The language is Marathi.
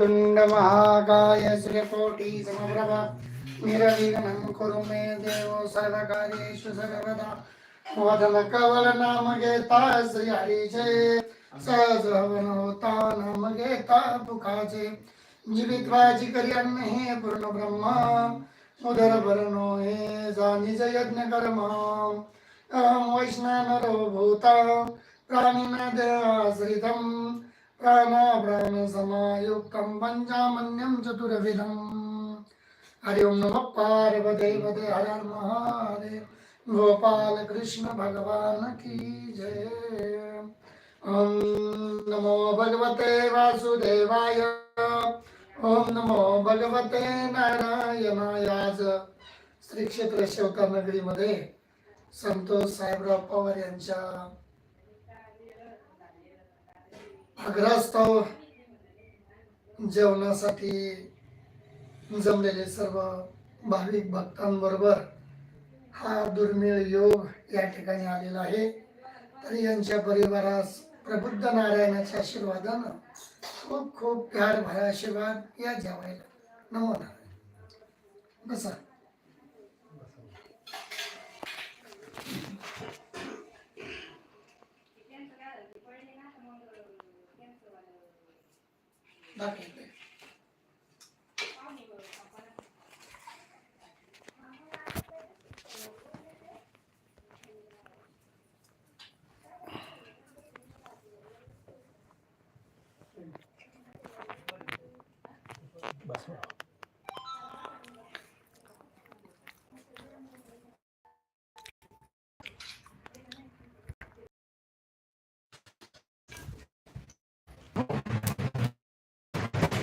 तुण्ड महाकाय श्रीकोटी समप्रभ निरविघ्नं कुरु मे देवो सर्वकार्येषु सर्वदा। वदन कवल नाम घेता श्री हरीचे सहज हवन होता नाम घेता पुखाचे जीवित्वाची करी अन्न हे पूर्ण ब्रह्मा उदर भरणो हे जाणीच यज्ञ कर्म अहं वैष्णवनरो भूता काम ब्रह्म समायुक्तम पञ्चामन्यं चतुर्विधम। हरि ओम नमः पार्वते पते हर हर महादेव। गोपाल कृष्ण भगवान की जय। ओम नमो भगवते वासुदेवाय। ओम नमो भगवते नारायणाय। आज श्री क्षेत्र शेवका नगरीमध्ये संतोष साहेबराव पवार यांच्या आग्रहास्तव जेवणासाठी जमलेले सर्व भाविक भक्तांबरोबर हा दुर्मिळ योग या ठिकाणी आलेला आहे. तर यांच्या परिवारास प्रबुद्ध नारायणाच्या आशीर्वादानं खूप खूप प्यार भरा आशीर्वाद या जेवायला. नमो नारायण. बसा. दाखवते बस